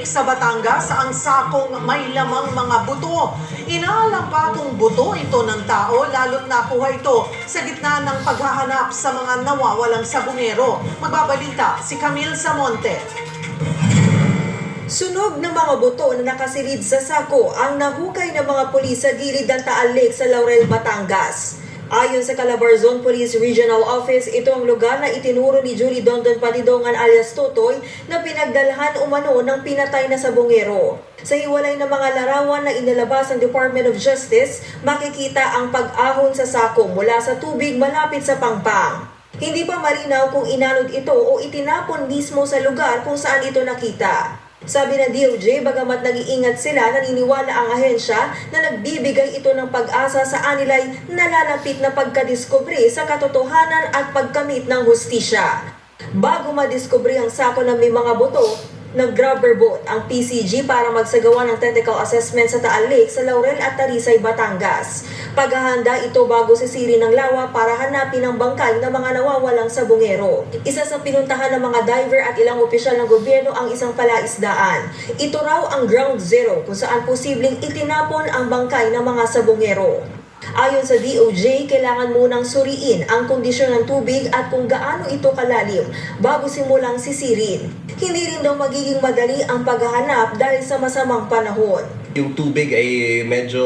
Lake sa Batangas ang sakong may lamang mga buto. Inaalam pa kung buto ito ng tao lalo't nakuha ito sa gitna ng paghahanap sa mga nawawalang sabungero. Magbabalita si Camille Samonte. Sunog ng mga buto na nakasilid sa sako ang nahukay ng mga pulis sa gilid ng Taal Lake sa Laurel, Batangas. Ayon sa Calabarzon Police Regional Office, ito ang lugar na itinuro ni Julie Dondon Padidongan alias Totoy na pinagdalhan umano ng pinatay na sabongero. Sa hiwalay ng mga larawan na inilabas ng Department of Justice, makikita ang pag-ahon sa sako mula sa tubig malapit sa pangpang. Hindi pa malinaw kung inanod ito o itinapon mismo sa lugar kung saan ito nakita. Sabi ng DOJ, bagamat nag-iingat sila, naniniwala ang ahensya na nagbibigay ito ng pag-asa sa anilay nalalapit na pagkadiskubre sa katotohanan at pagkamit ng hustisya. Bago madiskubre ang sako na may mga buto, nag-grabber boat ang PCG para magsagawa ng technical assessment sa Taal Lake sa Laurel at Tarisay, Batangas. Paghahanda ito bago sisiri ng lawa para hanapin ang bangkay ng mga nawawalang sabungero. Isa sa pinuntahan ng mga diver at ilang opisyal ng gobyerno ang isang palaisdaan. Ito raw ang ground zero kung saan posibleng itinapon ang bangkay ng mga sabungero. Ayon sa DOJ, kailangan munang suriin ang kondisyon ng tubig at kung gaano ito kalalim bago simulang sisirin. Hindi rin daw magiging madali ang paghahanap dahil sa masamang panahon. yung tubig ay medyo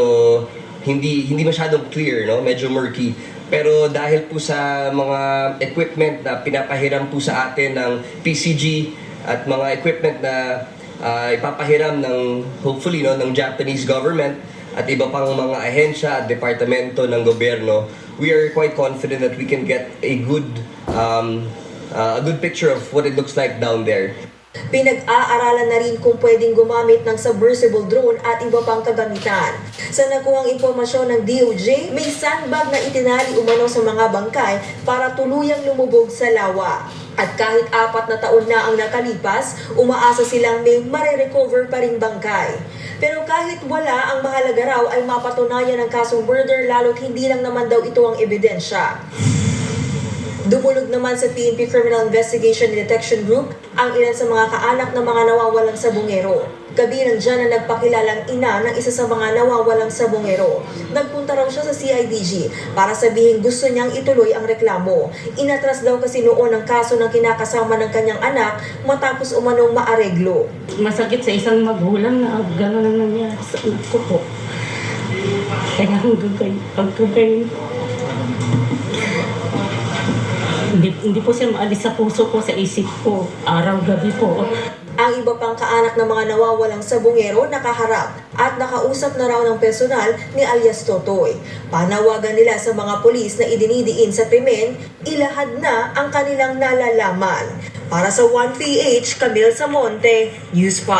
hindi hindi masyadong clear, no? Medyo murky. Pero dahil po sa mga equipment na pinapahiram po sa atin ng PCG at mga equipment na ah, ipapahiram ng hopefully no ng Japanese government at iba pang mga ahensya at departamento ng gobyerno, we are quite confident that we can get a good um, ah, a good picture of what it looks like down there. Pinag-aaralan na rin kung pwedeng gumamit ng submersible drone at iba pang kagamitan. Sa nakuhang impormasyon ng DOJ, may sandbag na itinali umano sa mga bangkay para tuluyang lumubog sa lawa. At kahit apat na taon na ang nakalipas, umaasa silang may marirecover pa ring bangkay. Pero kahit wala, ang mahalaga raw ay mapatunayan ng kasong murder lalo't hindi lang naman daw ito ang ebidensya. Dumulog naman sa PNP Criminal Investigation and Detection Group ang ilan sa mga kaanak ng mga nawawalang sabungero. Kabilang dyan na nagpakilalang ina ng isa sa mga nawawalang sabungero. Nagpunta raw siya sa CIDG para sabihin gusto niyang ituloy ang reklamo. Inatras daw kasi noon ang kaso ng kinakasama ng kanyang anak matapos umanong maareglo. Masakit sa isang magulang na gano'n ang nangyari sa anak ko po. Kaya hanggang kay pagkagayin ko. Hindi, hindi po siya maalis sa puso ko, sa isip ko, araw-gabi po. Ang iba pang kaanak ng mga nawawalang sabungero nakaharap at nakausap na raw ng personal ni alias Totoy. Panawagan nila sa mga polis na idinidiin sa krimen, ilahad na ang kanilang nalalaman. Para sa 1PH, Camille Samonte, News 5.